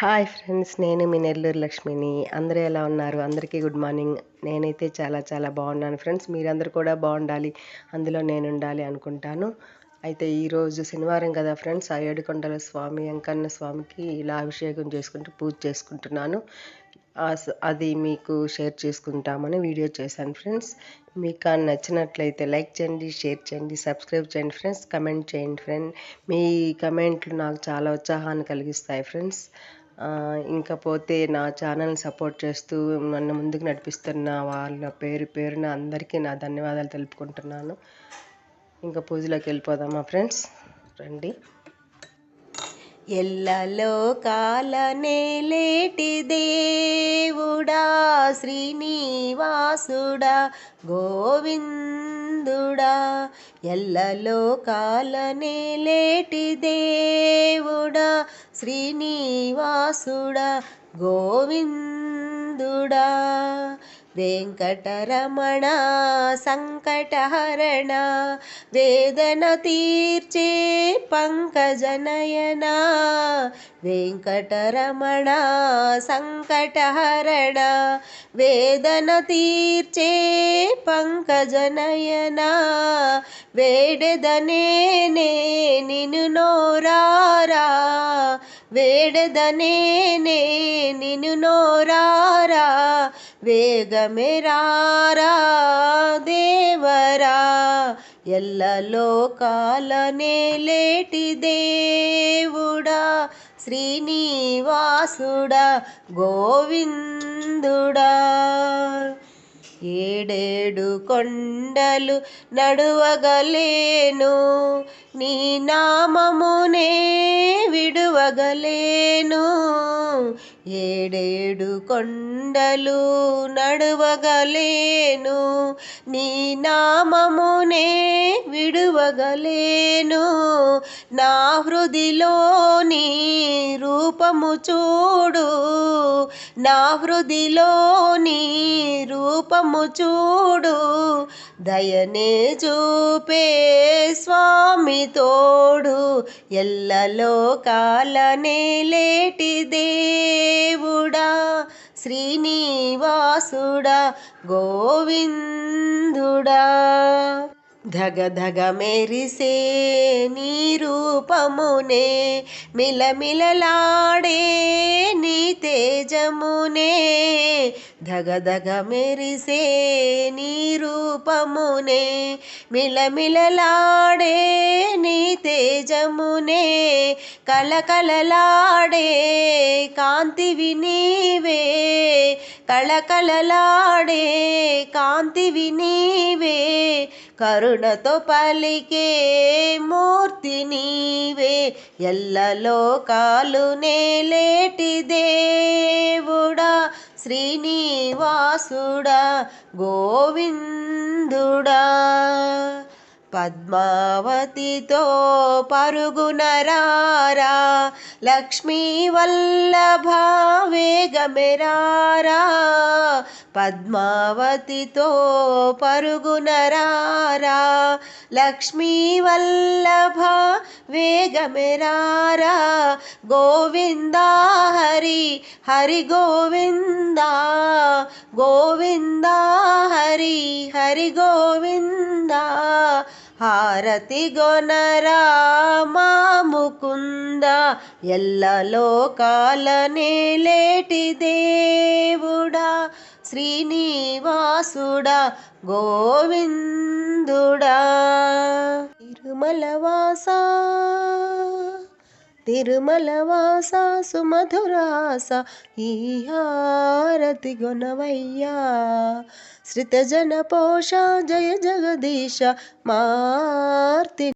Hi friends నేను మీ నెల్లూరు లక్ష్మిని. అందరూ ఎలా ఉన్నారు? అందరికీ గుడ్ మార్నింగ్ నేనైతే చాలా చాలా బాగున్నాను ఫ్రెండ్స్ మీరందరూ కూడా బాగుండాలి. అందులో నేను ఉండాలి అనుకుంటాను. అయితే ఈరోజు శనివారం కదా ఫ్రెండ్స్ ఆ ఏడుకొండల స్వామి వెంకన్న స్వామికి ఇలా అభిషేకం చేసుకుంటూ పూజ చేసుకుంటున్నాను. అది మీకు షేర్ చేసుకుంటామని వీడియో చేశాను ఫ్రెండ్స్ మీకు నచ్చినట్లయితే లైక్ చేయండి షేర్ చేయండి సబ్స్క్రైబ్ చేయండి ఫ్రెండ్స్ కమెంట్ చేయండి ఫ్రెండ్ మీ కమెంట్లు నాకు చాలా ఉత్సాహాన్ని కలిగిస్తాయి ఫ్రెండ్స్ ఇంకా పోతే నా ఛానల్ సపోర్ట్ చేస్తూ నన్ను ముందుకు నడిపిస్తున్న వాళ్ళ పేరు పేరున అందరికీ నా ధన్యవాదాలు తెలుపుకుంటున్నాను. ఇంకా పూజలోకి వెళ్ళిపోదామా ఫ్రెండ్స్? రండి. ఎల్లలో కాలనేలేటి దేవుడా శ్రీనివాసుడా గోవిందుడా. ఎల్లలో కాలనేలేటి దేవుడా శ్రీనివాసుడా గోవిందుడా. वेङ्कटरमणा सङ्कटहरण वेदनतीर्चे पङ्कजनयना वेङ्कटरमणा सङ्कटहरण वेदनतीर्चे पङ्कजनयना वेडुदने ने नोरारा वेडदने వేదమెరారా దేవరా? ఎల్ల లోకాలనే లేటి దేవుడా? శ్రీనివాసుడా గోవిందుడా? ఏడేడు కొండలు నడువగలేను నీ నామమునే విడువగలేను. ఏడేడు కొండలు నడువగలేను నీ నామమునే విడువగలేను. నా హృదిలో నీ రూపము చూడు నా హృదిలో నీ రూపము చూడు. దయనే చూపే స్వామి తోడు ఎల్లలో కాలనే లేటిదే. దేవుడా శ్రీనివాసుడా గోవిందుడా. ధగ ధగ మెరిసే నీ రూపమునే మిలమిలలాడే నీ తేజమునే ధగ ధగ మెరిసే నీ రూపమునే మిలమిలలాడే నీ తేజమునే కలకలలాడే కాంతివి నీవే కళకళలాడే కాంతివి నీవే కరుణతో పలికే మూర్తి ఎల్లలోకాలు నేలేటి దేవుడా శ్రీనివాసుడా గోవిందుడా. పద్మావతితో పరుగునరారా లక్ష్మీ వల్లభ వేగమెరారా పద్మావతితో పరుగునరారా లక్ష్మీవల్లభ వేగమెరారా గోవిందా హరి హరి గోవిందా గోవిందా హరి హరి గోవిందా హారతి గొనరామా ముకుంద ఎల్ల లోకాలనే లేటి దేవుడా. శ్రీనివాసుడా గోవిందుడా. తిరుమలవాస తిరుమలవాస సుమధురాస ఈ హారతి గుణవయ్యా శ్రితజన పోష జయ జగదీశ మార్తి